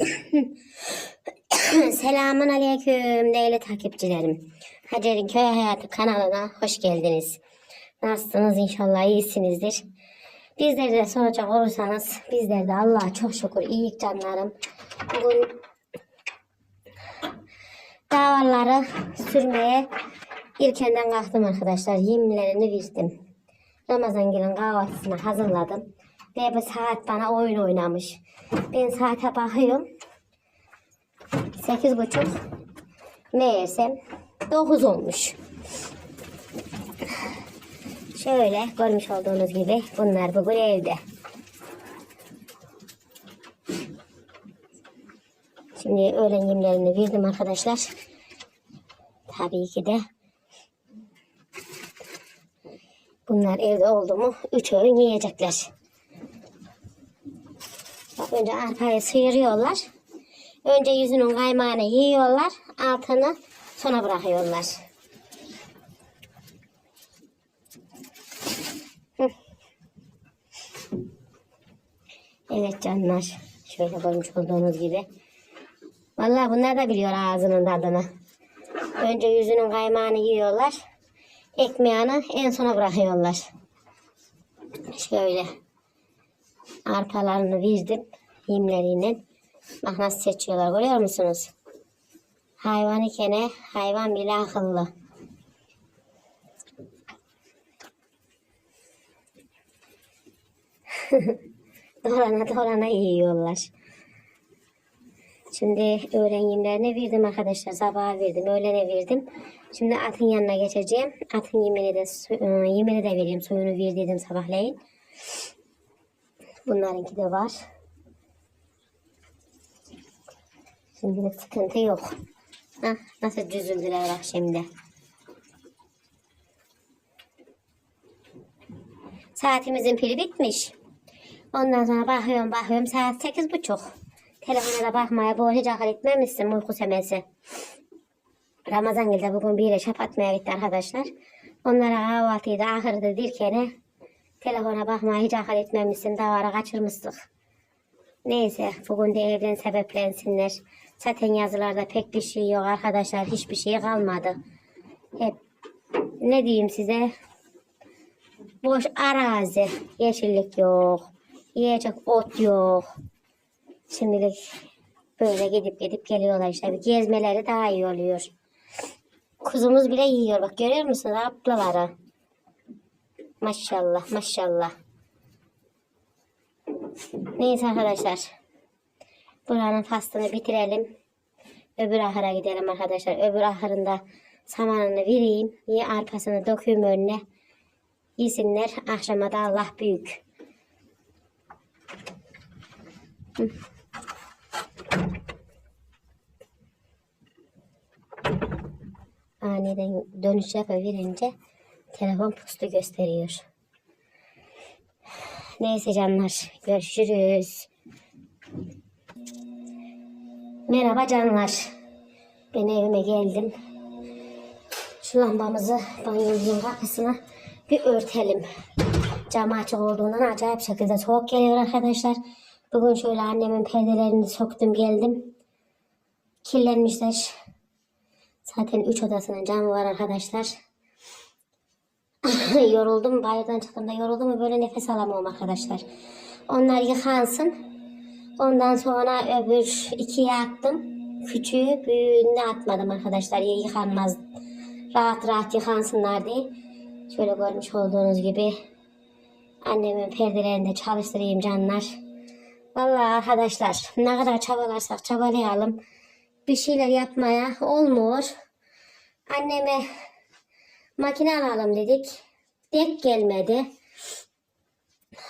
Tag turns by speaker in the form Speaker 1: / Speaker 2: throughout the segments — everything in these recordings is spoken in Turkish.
Speaker 1: Selamun Aleyküm değerli takipçilerim. Hacer'in Köy Hayatı kanalına hoş geldiniz. Nasılsınız inşallah iyisinizdir. Bizleri de soracak olursanız bizler de Allah'a çok şükür iyilik canlarım. Bugün davarları sürmeye erkenden kalktım arkadaşlar. Yemlerini verdim. Ramazan günün kahvaltısını hazırladım. Ve bu saat bana oyun oynamış. Ben saate bakıyorum. Sekiz buçuk. Meğersem dokuz olmuş. Şöyle görmüş olduğunuz gibi bunlar bugün evde. Şimdi öğlen yemlerini verdim arkadaşlar. Tabii ki de bunlar evde oldu mu üç öğün yiyecekler. Önce arpayı sıyırıyorlar. Önce yüzünün kaymağını yiyorlar. Altını sona bırakıyorlar. Evet canlar. Şöyle görmüş olduğunuz gibi. Vallahi bunlar da biliyor ağzının tadını. Önce yüzünün kaymağını yiyorlar. Ekmeğini en sona bırakıyorlar. Şöyle arpalarını verdim yemleriyle. Bak seçiyorlar görüyor musunuz? Hayvan ikene hayvan bile akıllı. dolana dolana yiyorlar. Şimdi öğlen yemlerine verdim arkadaşlar. Sabah verdim, öğlene verdim. Şimdi atın yanına geçeceğim. Atın yemini de, e, yemini de vereyim. Suyunu ver dedim sabahleyin. Bunlarınki de var. Şimdilik sıkıntı yok. Hah, nasıl düzüldüler bak şimdi. Saatimizin pili bitmiş. Ondan sonra bakıyorum bakıyorum saat sekiz buçuk. Telefona da bakmaya boş akıl etmemişsin uyku semesi. Ramazan geldi bugün bir şap atmaya gitti arkadaşlar. Onlara kahvaltıyı da ahırda dirkene telefona bakmaya hiç akıl etmemişsin. Davara kaçırmıştık. Neyse bugün de evlen sebeplensinler. Zaten yazılarda pek bir şey yok arkadaşlar. Hiçbir şey kalmadı. Hep ne diyeyim size? Boş arazi. Yeşillik yok. Yiyecek ot yok. Şimdilik böyle gidip gidip geliyorlar işte. Bir gezmeleri daha iyi oluyor. Kuzumuz bile yiyor. Bak görüyor musunuz ablaları? Maşallah maşallah. Neyse arkadaşlar. Buranın faslını bitirelim. Öbür ahıra gidelim arkadaşlar. Öbür ahırında samanını vereyim. Niye arpasını döküyorum önüne. Yesinler. Akşama da Allah büyük. Hı. Aniden dönüş yapıverince telefon postu gösteriyor. Neyse canlar. Görüşürüz. Merhaba canlar. Ben evime geldim. Şu lambamızı banyomuzun kapısına bir örtelim. Cam açık olduğundan acayip şekilde soğuk geliyor arkadaşlar. Bugün şöyle annemin perdelerini söktüm geldim. Kirlenmişler. Zaten üç odasının camı var arkadaşlar. yoruldum. Bayırdan çıktığımda yoruldum böyle nefes alamıyorum arkadaşlar. Onlar yıkansın. Ondan sonra öbür ikiye attım. Küçüğü büyüğünü atmadım arkadaşlar. Ya yıkanmaz. Rahat rahat yıkansınlar diye. Şöyle görmüş olduğunuz gibi annemin perdelerini de çalıştırayım canlar. Vallahi arkadaşlar ne kadar çabalarsak çabalayalım. Bir şeyler yapmaya olmuyor. Anneme makine alalım dedik. Dek gelmedi.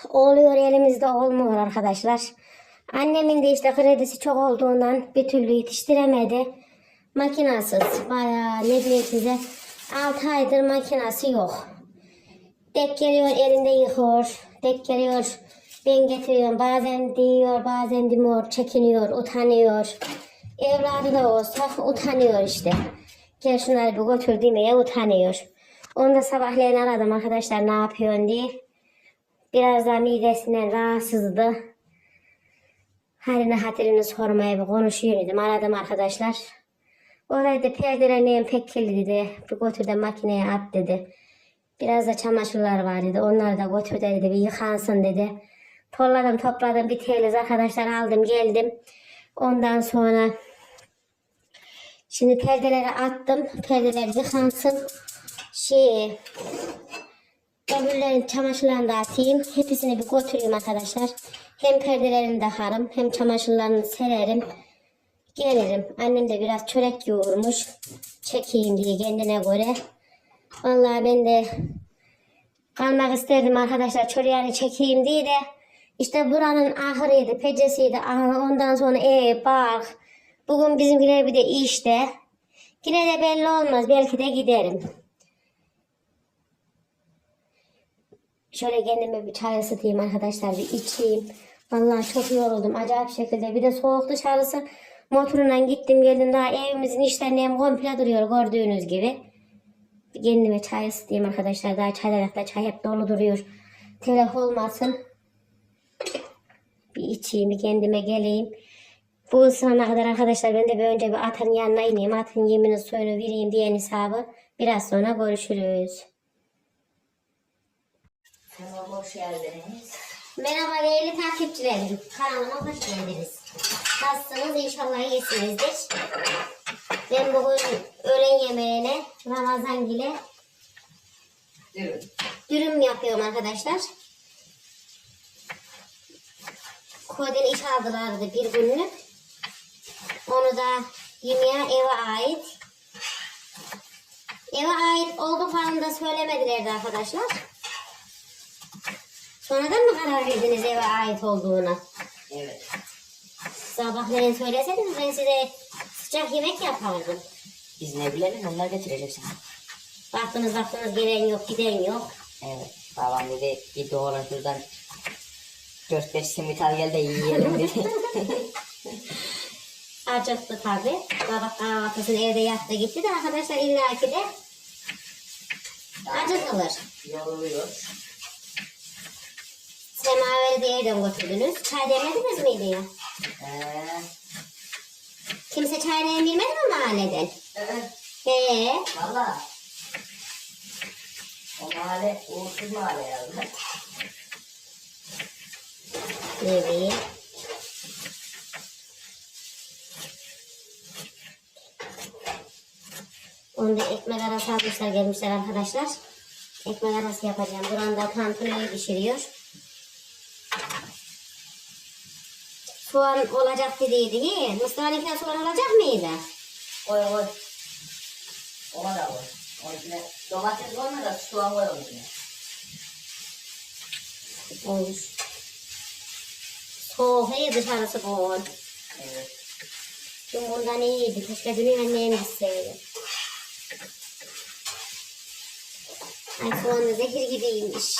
Speaker 1: Oluyor elimizde olmuyor arkadaşlar. Annemin de işte kredisi çok olduğundan bir türlü yetiştiremedi. Makinasız. Bayağı ne diyeyim size 6 aydır makinası yok. Dek geliyor elinde yıkıyor. Dek geliyor ben getiriyorum. Bazen diyor bazen demiyor. Çekiniyor utanıyor. Evladı da olsa utanıyor işte. Gel şunları bir götür demeye utanıyor. Onu da sabahleyin aradım arkadaşlar ne yapıyorsun diye. Biraz da midesinden rahatsızdı. Halini hatırını sormaya bir konuşuyor dedim. Aradım arkadaşlar. Orada da perdelerini pek kirli dedi. Bir götür de makineye at dedi. Biraz da çamaşırlar var dedi. Onları da götür de dedi. Bir yıkansın dedi. Tolladım topladım bir teliz arkadaşlar aldım geldim. Ondan sonra şimdi perdeleri attım. Perdeler yıkansın. Şey öbürlerin çamaşırlarını da. Hepsini bir götüreyim arkadaşlar. Hem perdelerini de harım hem çamaşırlarını sererim. Gelirim. Annem de biraz çörek yoğurmuş. Çekeyim diye kendine göre. Vallahi ben de kalmak isterdim arkadaşlar. Çöreğini çekeyim diye de işte buranın ahırıydı, pecesiydi. Aha, ondan sonra e bak. Bugün bizimkiler bir de işte. Yine de belli olmaz. Belki de giderim. Şöyle kendime bir çay ısıtayım arkadaşlar. Bir içeyim. Vallahi çok yoruldum. Acayip şekilde. Bir de soğuk dışarısı. Motorla gittim geldim. Daha evimizin işlerini hem komple duruyor gördüğünüz gibi. Kendime çay ısıtayım arkadaşlar. Daha çaydanlıkta çay hep dolu duruyor. Telef olmasın. Bir içeyim, bir kendime geleyim. Bu ısınana kadar arkadaşlar ben de bir önce bir atın yanına ineyim. Atın yemini suyunu vereyim diyen hesabı. Biraz sonra görüşürüz.
Speaker 2: Kanalıma hoş geldiniz.
Speaker 1: Merhaba değerli takipçilerim. Kanalıma hoş geldiniz. Nasılsınız? İnşallah iyisinizdir. Ben bugün öğlen yemeğine Ramazan ile
Speaker 2: Durun.
Speaker 1: dürüm yapıyorum arkadaşlar. Kodin iş aldılardı bir günlük. Onu da yemeğe eve ait. Eve ait oldu falan da söylemedilerdi arkadaşlar. Sonradan mı karar verdiniz eve ait olduğuna?
Speaker 2: Evet.
Speaker 1: Sabahleyin söyleseydiniz ben size sıcak yemek yapardım.
Speaker 2: Biz ne bilelim onlar getirecek sana.
Speaker 1: Baktınız baktınız gelen yok giden yok.
Speaker 2: Evet. Babam dedi git oğlan şuradan 4-5 simit al gel de yiyelim dedi.
Speaker 1: Acıktı tabi. Sabah kahvaltısını evde yaptı gitti de arkadaşlar illaki de acıkılır.
Speaker 2: Yoruluyor.
Speaker 1: Semaveri de götürdünüz. Çay demlediniz miydi ya?
Speaker 2: Ee,
Speaker 1: Kimse çay demlemeyi bilmedi mi mahalleden?
Speaker 2: evet.
Speaker 1: He.
Speaker 2: Valla. O mahalle uğursuz mahalle yazdı.
Speaker 1: Evet. Onu da ekmek arası almışlar gelmişler arkadaşlar. Ekmek arası yapacağım. Buranda tantuniyi pişiriyor. Soğan olacak dediydi. He. Mustafa'nınkinden soğan olacak mıydı?
Speaker 2: Koy koy. Ona da koy. Onun içine domates koyma da soğan koy onun içine.
Speaker 1: Olur. Soğuk iyi dışarısı soğuk.
Speaker 2: Evet.
Speaker 1: Dün bundan iyiydi. Keşke dün annem gitseydi. Ay soğan da zehir gibiymiş.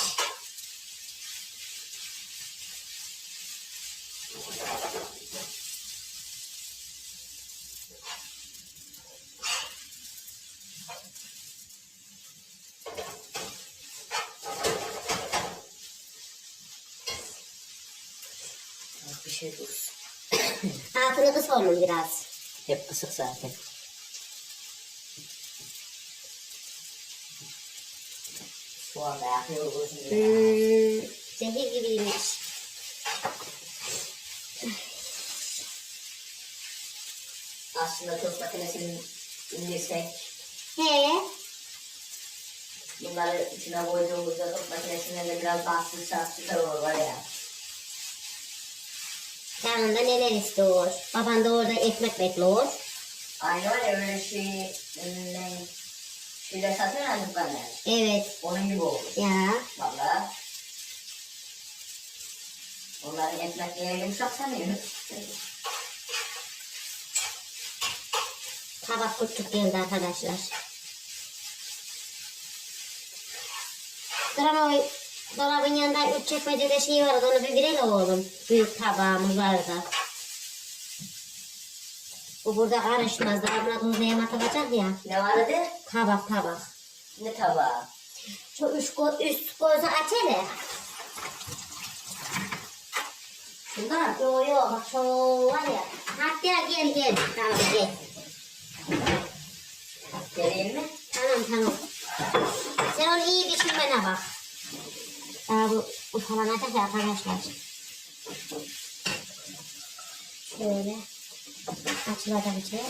Speaker 2: Bir şey dursun.
Speaker 1: Kıs onun biraz.
Speaker 2: Hep kısık zaten. Soğan da yakıyor gözünü.
Speaker 1: Hmm, zehir gibiymiş.
Speaker 2: Aslında tost makinesini indirsek,
Speaker 1: He,
Speaker 2: bunları içine koyduğumuzda tost makinesinden de biraz bastırsak süper olur var ya.
Speaker 1: Yanında neler istiyor. Baban da orada ekmek bekliyor.
Speaker 2: Aynı var ya öyle şey, şeyde satıyor ya dükkanlar.
Speaker 1: Evet,
Speaker 2: Onun gibi olur.
Speaker 1: ya.
Speaker 2: Valla. Onların ekmekleri yumuşak sanıyorum.
Speaker 1: Tabak küçük geldi arkadaşlar. Duran o dolabın yanında üç çekmecede şey vardı onu bir verelim oğlum. Büyük tabağımız vardı. Bu burada karışmaz. Daha buna tuz neye atılacak ya.
Speaker 2: Ne vardı?
Speaker 1: Tabak tabak.
Speaker 2: Ne tabağı?
Speaker 1: Şu üst, go üst gözü aç hele.
Speaker 2: Şundan.
Speaker 1: Yo yo bak şu var ya. Hatta gel gel. Tamam gel.
Speaker 2: Geleyim mi?
Speaker 1: Tamam tamam. Sen onu iyi düşünmene bak. Daha bu ufalanacak ya arkadaşlar. Şöyle. Açılacak içine.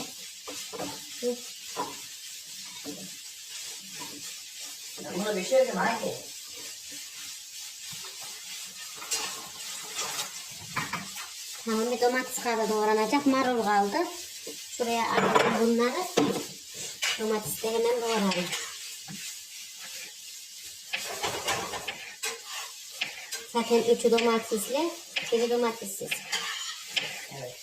Speaker 2: Bunu pişirdim hangi?
Speaker 1: Tamam bir domates kaldı doğranacak. Marul kaldı. Şuraya atalım bunları. Domatesi de hemen doğrarım. Zaten üçü domatesli, biri domatessiz.
Speaker 2: Evet.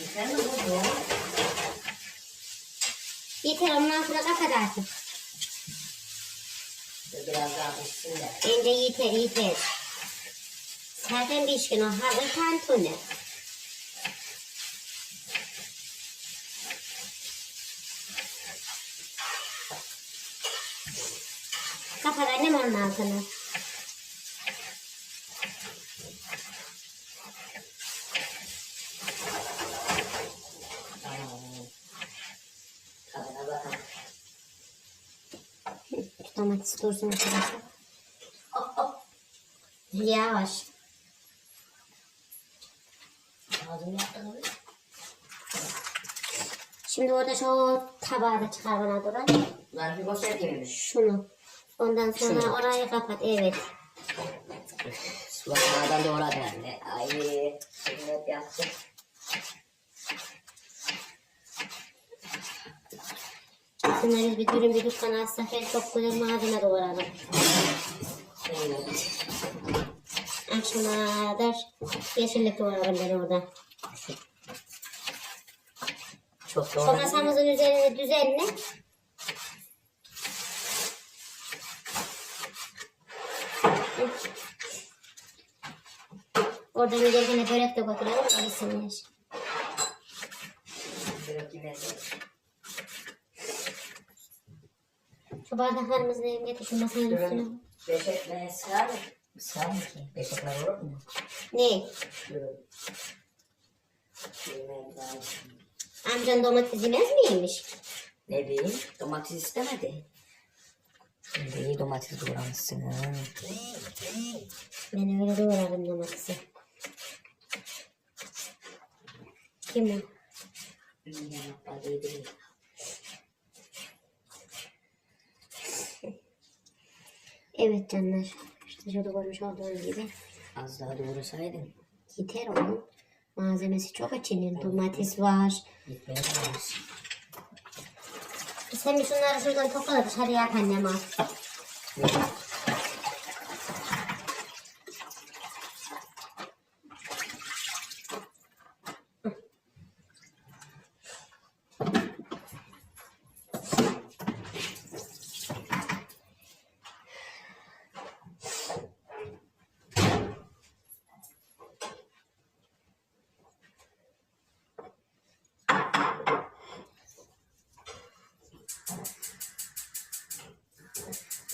Speaker 2: Yeter mi bu? bu?
Speaker 1: Yeter onun
Speaker 2: Dur Biraz daha pişsin de.
Speaker 1: Bence yeter yeter. Zaten pişkin o hazır tantuni. Kapat annem onun altını. Domates dursun arkadaşlar. Yavaş. Şimdi orada şu tabağı da çıkar bana doğru.
Speaker 2: Lan bir?
Speaker 1: Şunu. Ondan sonra
Speaker 2: Şunu.
Speaker 1: orayı kapat. Evet.
Speaker 2: Sulatlardan doğradı herhalde. Ay. Şimdi yaptım.
Speaker 1: Biz bir dürüm bir dükkan açsak ben çok güzel malzeme doğrarım.
Speaker 2: Evet.
Speaker 1: Akşama kadar yeşillik doğrarım ben orada.
Speaker 2: Çok
Speaker 1: Şu
Speaker 2: doğradı.
Speaker 1: masamızın üzerine düzenle. Oradan de börek de götürelim. o yesinler.
Speaker 2: Biraz
Speaker 1: Şu bardaklarımızı da getir şu masanın üstüne.
Speaker 2: Durun. Beş ekmeğe sığar mı? Sığar mı ki? Beş ekmek olur mu?
Speaker 1: Ne? Amcan domates yemez miymiş?
Speaker 2: Ne bileyim? Domates istemedi. Şimdi iyi domates doğramışsın.
Speaker 1: Ben öyle doğrarım domatesi. Kim o?
Speaker 2: Yapmadı değil.
Speaker 1: Evet canlar. İşte şurada görmüş olduğunuz gibi.
Speaker 2: Az daha doğrasaydın.
Speaker 1: Yeter onun. Malzemesi çok içinin. Domates var.
Speaker 2: Gitmeye lazım.
Speaker 1: Sen şunları şuradan topla dışarıya at annem al.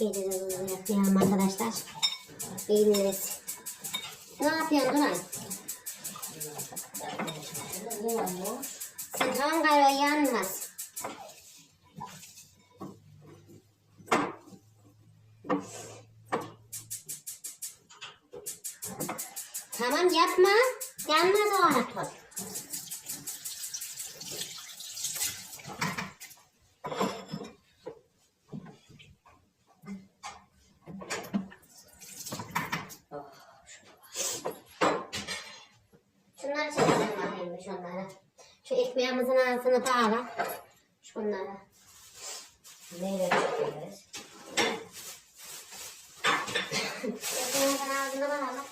Speaker 1: İyice de bunu yapmayalım arkadaşlar. Beğeniriz. Ne yapıyorsun Duran? Tamam galiba yanmaz. Tamam yapma. Yanmaz o ana tut.
Speaker 2: Oh,
Speaker 1: Şunları çekelim bakayım bir şunları. Şu ağzını bağla. Şunları.
Speaker 2: Neyle çekeriz?
Speaker 1: Ekmeğimizin ağzını bağla.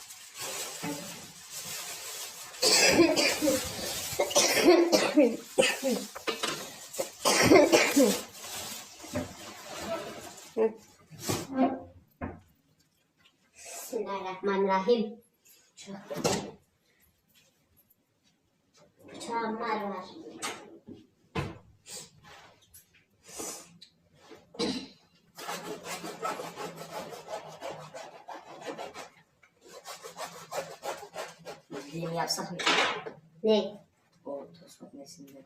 Speaker 1: Bismillahirrahmanirrahim. Çok Bıçağım var var.
Speaker 2: Dilim yapsak mı?
Speaker 1: Ne?
Speaker 2: O tost makinesinde.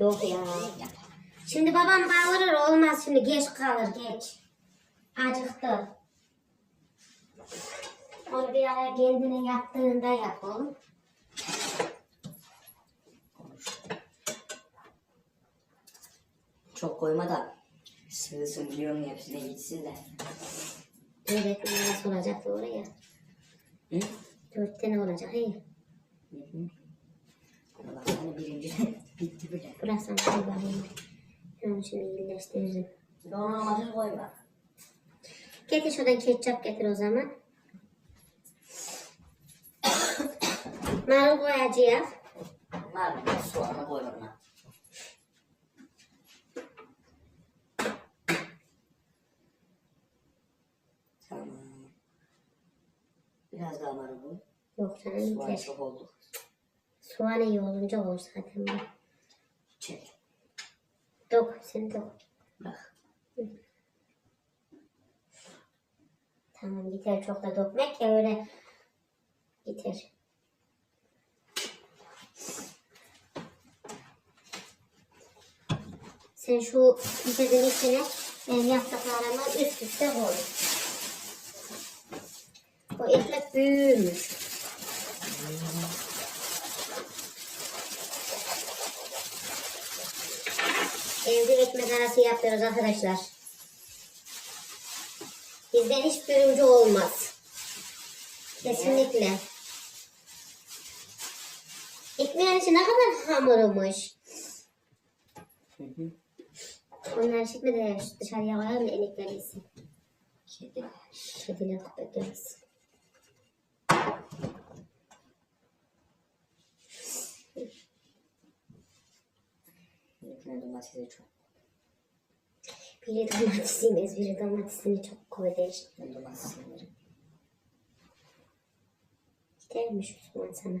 Speaker 1: Yok ya.
Speaker 2: Yap.
Speaker 1: Şimdi babam bağırır olmaz şimdi geç kalır geç. Acıktı. Onu bir ara kendine yaptığında yapalım.
Speaker 2: Çok koyma da sığsın biliyorum hepsine gitsin de.
Speaker 1: Öğretmen nasıl olacak oraya?
Speaker 2: Hı?
Speaker 1: Dört tane olacak. Hey,
Speaker 2: Hı hı. Bak hani birinci bitti bile.
Speaker 1: bıraksan bir bakayım. Ben şimdi iyileştiririm.
Speaker 2: Donanmasız koyma.
Speaker 1: Getir şuradan ketçap getir o zaman. Marul koyacağız.
Speaker 2: Var soğanı koy ona. Tamam. Biraz daha marul koy.
Speaker 1: Yok canım
Speaker 2: Soğan
Speaker 1: yeter.
Speaker 2: çok oldu.
Speaker 1: Soğan iyi olunca olur zaten. bu.
Speaker 2: Çek.
Speaker 1: Dok, sen dok.
Speaker 2: Bırak.
Speaker 1: Tamam yeter çok da dökmek ya öyle yeter. Sen şu pişirdin içine benim yaptıklarımı üst üste koy. O ekmek büyümüş. Evde ekmek arası yapıyoruz arkadaşlar. Bizden hiç bölümcü olmaz. Kesinlikle. Ekmeğin içi ne kadar
Speaker 2: hı.
Speaker 1: Onlar de dışarıya koyalım da enekler yesin.
Speaker 2: Kedi.
Speaker 1: Kediler köpek yesin.
Speaker 2: Yine domatesi çok.
Speaker 1: Biri domatesimiz, biri domatesini çok koydu.
Speaker 2: Ben domates severim.
Speaker 1: Gidermiş Osman sana.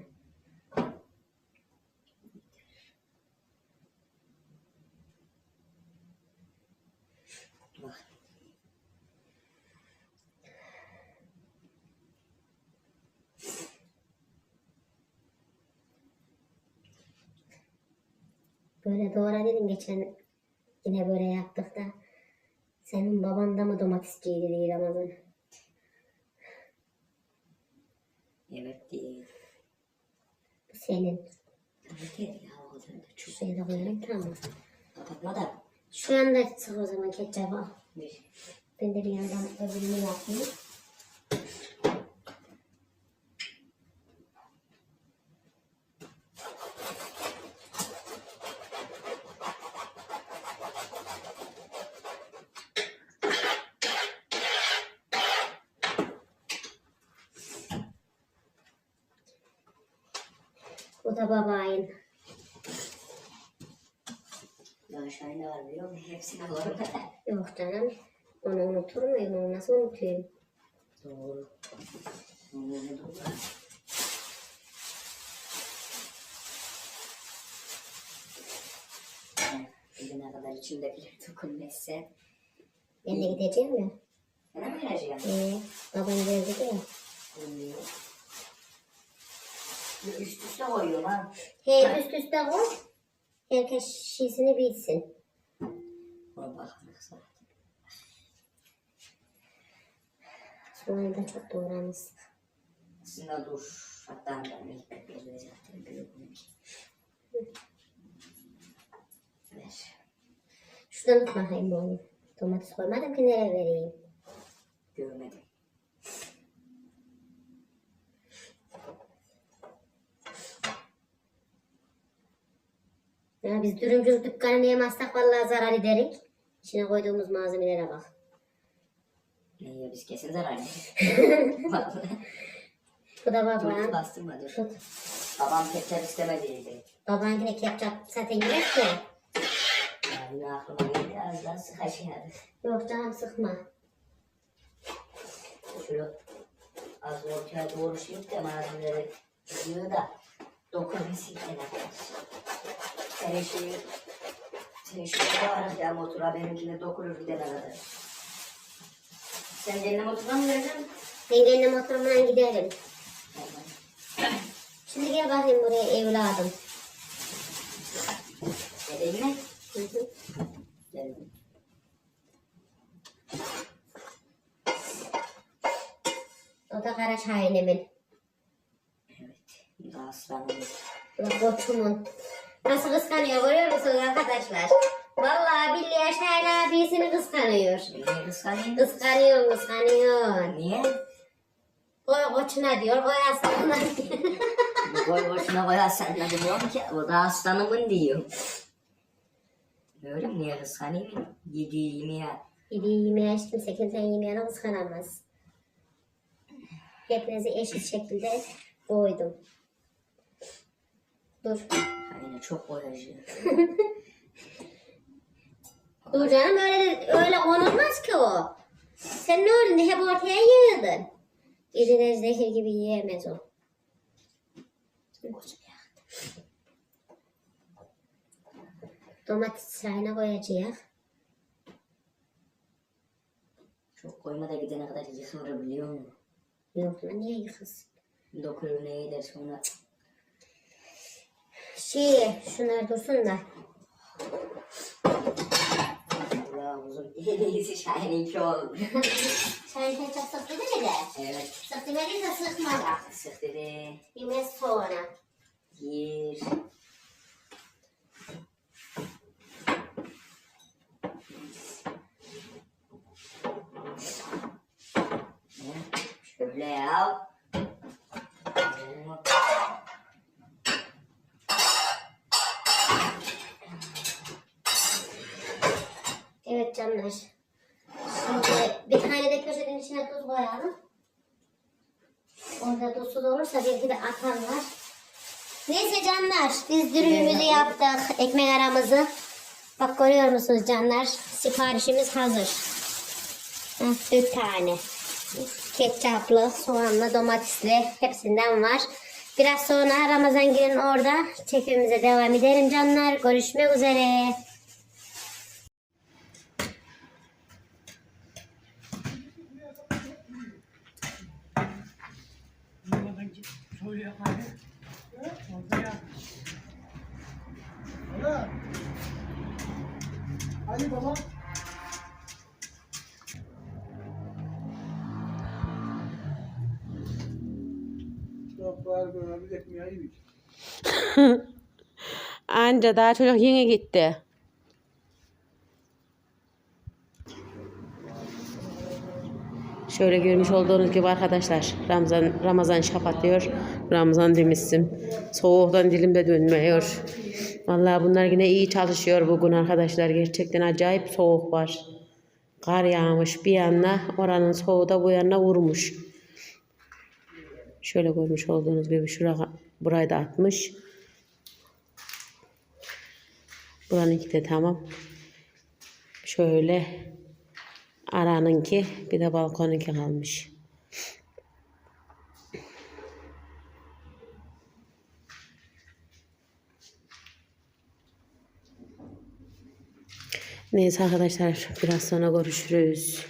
Speaker 1: Böyle doğra dedim geçen yine böyle yaptık da. Senin baban da mı domatesciydi değil Ramazan?
Speaker 2: Evet değil.
Speaker 1: Bu senin.
Speaker 2: Ki ya o zaman da çok.
Speaker 1: Şuraya da koyalım tamam.
Speaker 2: Kapatma da.
Speaker 1: Şu anda sık o zaman ketçabı.
Speaker 2: Bir.
Speaker 1: Ben de bir yandan öbürünü yapayım. Bu da babayın.
Speaker 2: Daha şahin de var biliyor musun? Hepsine var.
Speaker 1: Canım. Onu unutur muyum? Onu nasıl unutayım?
Speaker 2: Doğru. Bugüne kadar içimdekiler dokunmazsa
Speaker 1: Ben de gideceğim ya.
Speaker 2: bana mı vereceğim?
Speaker 1: Ee, babam geldi ya.
Speaker 2: Bir Üst üste koyuyorum ha.
Speaker 1: He üst üste koy. Herkes şişini bilsin.
Speaker 2: Bakarak zaten.
Speaker 1: Soğanı da çok doğramışsın.
Speaker 2: Aslında dur. Hatta ben ekmek bezleri zaten bunun ki. Ver.
Speaker 1: Şuradan bakayım bunu. Domates koymadım ki nereye vereyim.
Speaker 2: Görmedim.
Speaker 1: Ya biz dürümcülük dükkanını yemezsek vallahi zarar ederik. İçine koyduğumuz malzemelere bak.
Speaker 2: Ya biz kesin zarar Vallahi.
Speaker 1: Bu da
Speaker 2: Dur
Speaker 1: baba.
Speaker 2: bastırma dur.
Speaker 1: Tut.
Speaker 2: Babam ketçap istemediydi.
Speaker 1: Baban yine ketçap zaten yemek ya.
Speaker 2: Ya yine aklıma geldi. Az daha sık aşağıya.
Speaker 1: Yok canım sıkma.
Speaker 2: Şöyle az ortaya doğru şey de malzemeleri diyor da dokunabilsin kenara. Senin şeyi senin şeyi bağırıp ya motora benimkine dokunur gidene kadar. Sen kendine motora mı vereceksin?
Speaker 1: Ben kendim oturumdan giderim. Şimdi gel bakayım buraya evladım.
Speaker 2: Geleyim mi?
Speaker 1: Hı hı.
Speaker 2: Geldim.
Speaker 1: O da kara şahinemin.
Speaker 2: Evet. Bu da aslanımız.
Speaker 1: Bu da koçumun. Nasıl kıskanıyor görüyor musunuz arkadaşlar? Vallahi billahi Şahin abisini kıskanıyor.
Speaker 2: Niye kıskanayım?
Speaker 1: Kıskanıyor kıskanıyor.
Speaker 2: Niye?
Speaker 1: Koy koçuna diyor koy aslanına diyor.
Speaker 2: Boşuna bayağı sen ne diyorum ki o da aslanımın diyor. Mi? Niye kıskanayım? Yediğim ya.
Speaker 1: Yediği yemeğe kimse kimsenin yemeğine kıskanamaz. Hepinizi eşit şekilde koydum. Dur.
Speaker 2: Aynen çok boyacı.
Speaker 1: Dur canım öyle öyle konulmaz ki o. Sen ne öldün hep ortaya yığdın. Geceleri zehir gibi yiyemez o. Domates çayına koyacağız.
Speaker 2: Çok koyma da gidene kadar yıkılır biliyor musun?
Speaker 1: Yok lan niye yıkılsın?
Speaker 2: Dokunur ne eder sonra.
Speaker 1: Şey şunlar dursun da.
Speaker 2: Uzun. Oldu.
Speaker 1: Çayın çok sıktı değil mi?
Speaker 2: evet.
Speaker 1: Sıktı dediyse sıkma da.
Speaker 2: Sık dedi.
Speaker 1: Yemez sonra.
Speaker 2: Gir. Şöyle ya.
Speaker 1: Canlar. Şimdi bir tane de köşenin içine tuz koyalım. Orada tuzsuz olursa belki de atarlar. Neyse canlar biz dürümümüzü yaptık. Ekmek aramızı. Bak görüyor musunuz canlar? Siparişimiz hazır. Heh, Dört tane. Ketçaplı, soğanlı, domatesli hepsinden var. Biraz sonra Ramazan girin orada çekimimize devam edelim canlar. Görüşmek üzere.
Speaker 3: Anca daha çocuk yeni gitti. Şöyle görmüş olduğunuz gibi arkadaşlar Ramazan Ramazan şapatıyor. Ramazan demişsin. Soğuktan dilim de dönmüyor. Vallahi bunlar yine iyi çalışıyor bugün arkadaşlar. Gerçekten acayip soğuk var. Kar yağmış bir yana oranın soğuğu da bu yana vurmuş. Şöyle görmüş olduğunuz gibi şura burayı da atmış. Buranınki de tamam. Şöyle aranınki bir de balkonunki kalmış. Neyse arkadaşlar biraz sonra görüşürüz.